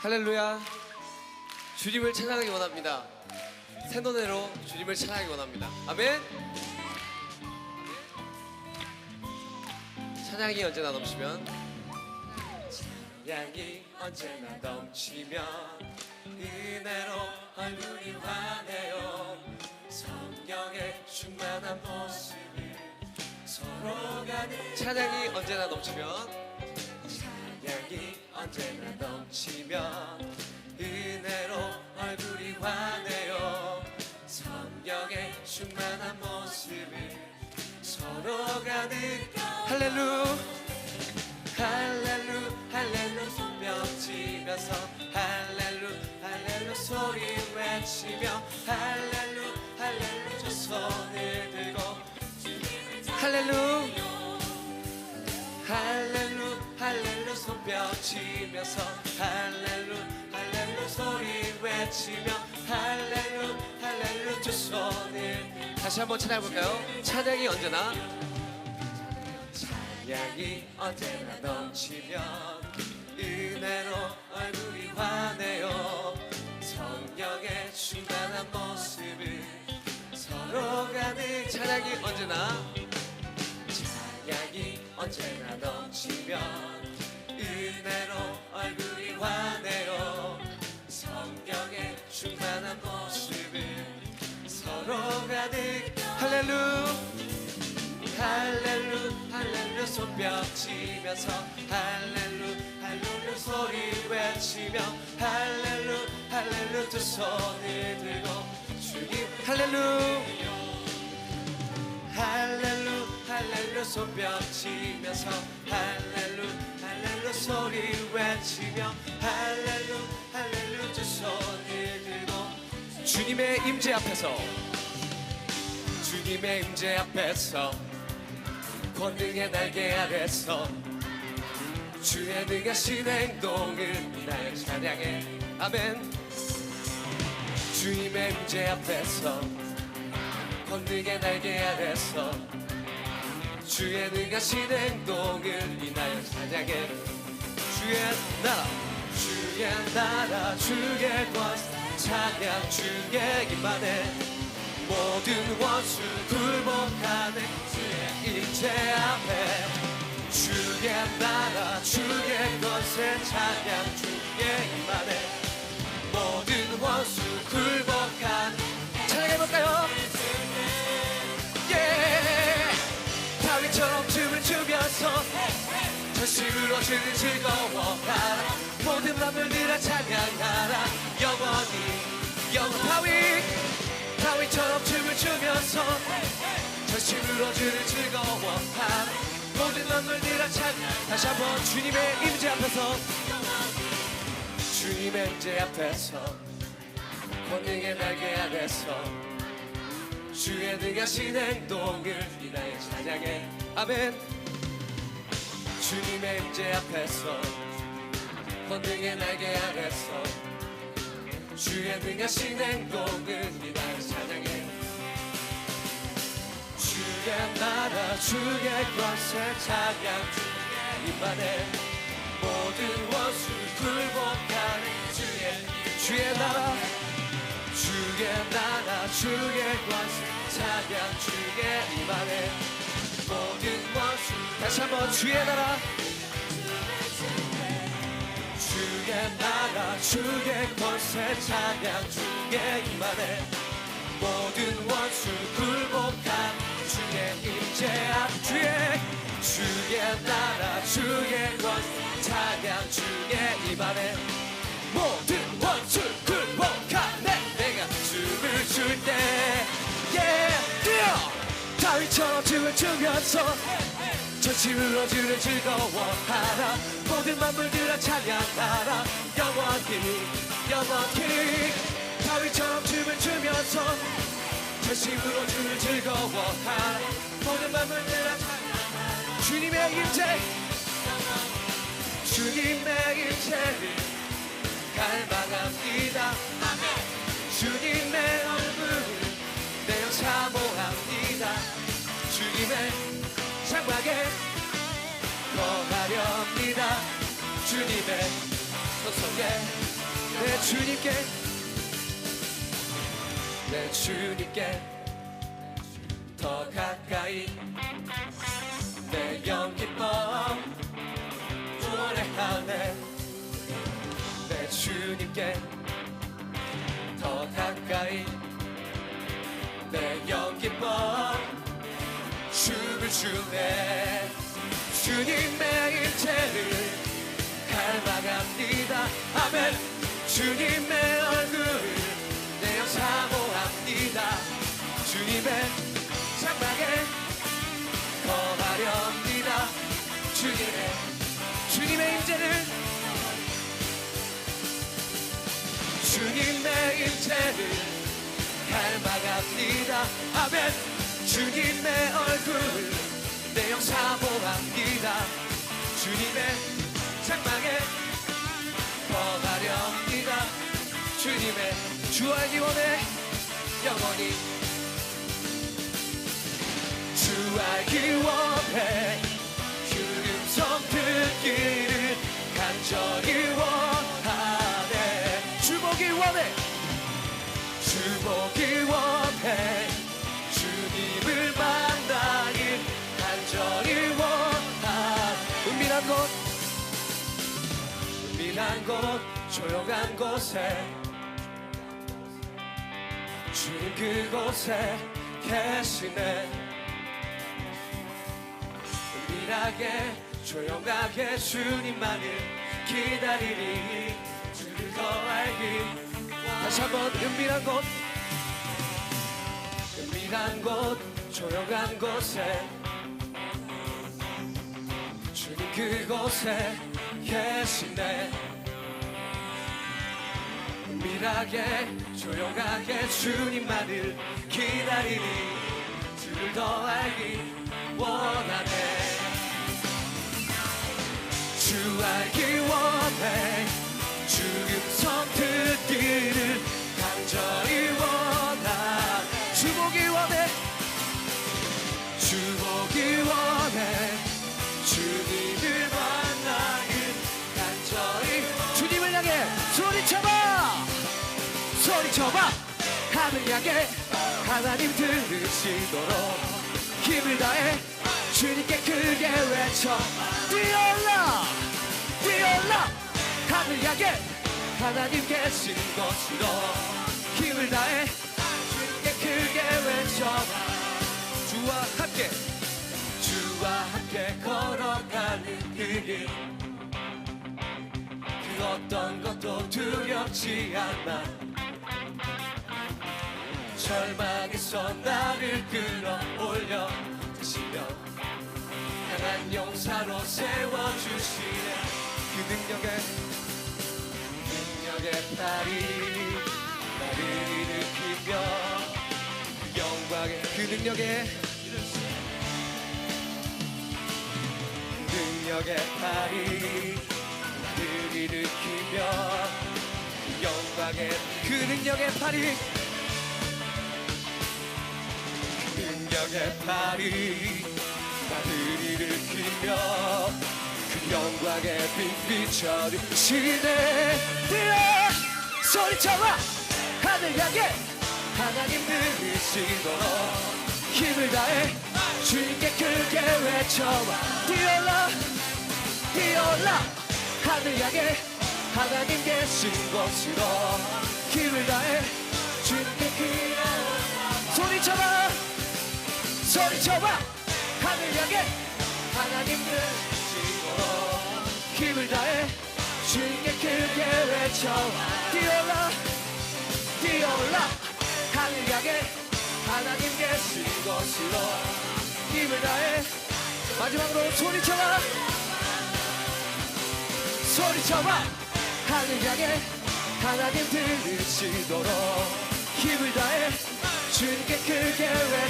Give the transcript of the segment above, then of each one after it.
할렐루야. 주님을 찬양하기 원합니다. 새 노래로 주님을 찬양하기 원합니다. 아멘. 찬양이 언제나 넘치면 찬양이 언제나 넘치면 은혜로 얼굴이 환해요 성령의 충만한 모습을 서로가 늘 찬양이 언제나 넘치면 찬양이 언제나 넘치면 은혜로 얼굴이 환해요. 성령의 충만한 모습을 서로가 늘 할렐루 할렐루 할렐루 손뼉치면서 할렐루 할렐루 소리 외치며 할렐루 할렐루 두 손을 들고 할렐루 다시 한번 찬양해볼까요? 찬양이 언제나 찬양이 언제나 넘치면 은혜로 얼굴이 환해요 성령의 충만한 모습을 서로가 늘 찬양이 언제나 찬양이 언제나 넘치면 손뼉치면서 할렐루 할렐루 소리 외치며 할렐루 할렐루 두 손을 들고 주님 할렐루. 할렐루 할렐루 손뼉치면서 할렐루 할렐루 소리 외치며 할렐루 할렐루 두 손을 들고 주님의 임재 앞에서 주님의 임재 앞에서 권능의 날개 아래서 주의 능하신 행동을 나의 찬양해. 아멘. 주님의 임재 앞에서 권능의 날개 아래서 주의 능하신 행동을 인하여 찬양해. 주의 나라 주의 나라 주의 권 찬양 주의 임만에 모든 원수 굴복하는 주의 일체 앞에 주의 나라 주의 것에 찬양 주의 임만에 모든 원수 굴복하는 찬양해볼까요? 예. 다윗처럼 춤을 추면서 전심으로 주를 즐거워하라. 모든 만물들아 찬양하라 주를 즐거워하라 모든 만물들아 찬양 다시 한번 주님의 임재 앞에서. 주님의 임재 앞에서. 권능의 날개 아래서. 주의 능하신 행동을 인하여 찬양해 아멘. 주님의 임재 앞에서. 권능의 날개 아래서. 주의 능하신 행동을 인하여 찬양해 주의 나라 주의 권세 찬양 주의 임만에 모든 원수 굴복하는 주의 주의 나라. 주의 나라 주의 권세 찬양 주의 임안에 모든 원수 다시 한번 주의 나라. 주의 나라 주의 권세 찬양 주의 임안에 임안에 모든 원수 굴복하네 내가 춤을 출때 yeah, 다윗처럼 춤을 추면서 전심으로 주를 즐거워하라. 모든 만물들아 찬양하라. 영원히 영원히. 다윗처럼 춤을 추면서 전심으로 주를 즐거워하라. 모든 만물들아 찬양하라. 주님의 임재 주님의 임재를 갈망합니다. 주님의 얼굴을 내어 사모합니다. 주님의 장막에 거하렵니다. 주님의 손 속에 내 주님께 내 주님께 더 가까이 내 노래 하네 내 주님께 더 가까이 내 영기법 춤을 추네. 주님의 일체를 닮아갑니다. 아멘. 주님의 얼굴 내어 사모합니다. 주님의 주님의 임재를 닮아갑니다. 아멘. 주님의 얼굴 내 영 사모합니다. 주님의 장막에 거하렵니다. 주님의 주 알기 원해 영원히. 주 알기 원해. 주 음성 듣기를 간절 보기 원해 주님을 만나길 간절히 원하 은밀한 곳 은밀한 곳 조용한 곳에 주님 그곳에 계시네. 은밀하게 조용하게 주님만을 기다리리. 주를 더 알기 다시 한번 은밀한 곳 은밀한 곳 조용한 곳에. 주님 그곳에 계시네. 은밀하게 조용하게 주님만을 기다리니 주를 더 알기 원하네. 주 알기 원해 소리쳐봐. 하늘 향해 하나님 들으시도록 힘을 다해 주님께 크게 외쳐. 뛰어올라 뛰어올라. 하늘 향해 하나님 계신 곳으로 힘을 다해 주님께 크게 외쳐. 주와 함께 주와 함께 걸어가는 그길. 그 어떤 것도 두렵지 않아 절망에서 나를 끌어올려 주시며 강한 용사로 세워주시네. 그 능력의 능력의 팔이 나를 일으키며 그 영광의 그 능력의 능력의 팔이 나를 일으키며 그 영광의 그 능력의 팔이 능력의 팔이 나를 일으키며 그 영광의 빛비춰 주시네 뛰어! 소리쳐봐! 하늘 향해 하나님 들으시도록 힘을 다해 주님께 크게 외쳐봐. 뛰어라! 뛰어라! 하늘 향해 하나님 계신 곳으로 힘을 다해 주님께 크게 소리쳐봐 소리쳐봐. 하늘 향해 하나님 들으시고 힘을 다해 주님께 크게 외쳐 뛰어라 뛰어올라. 하늘 향해 하나님 계신 곳으로 힘을 다해 마지막으로 소리쳐봐. 소리쳐봐. 하늘 향해 하나님 들으시도록 힘을 다해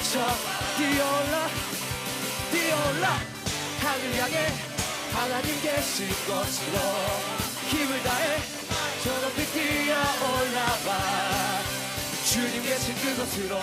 외쳐 뛰어올라 뛰어올라. 하늘 향해 하나님 계신 곳으로 힘을 다해 저 높이 뛰어올라봐. 주님 계신 그곳으로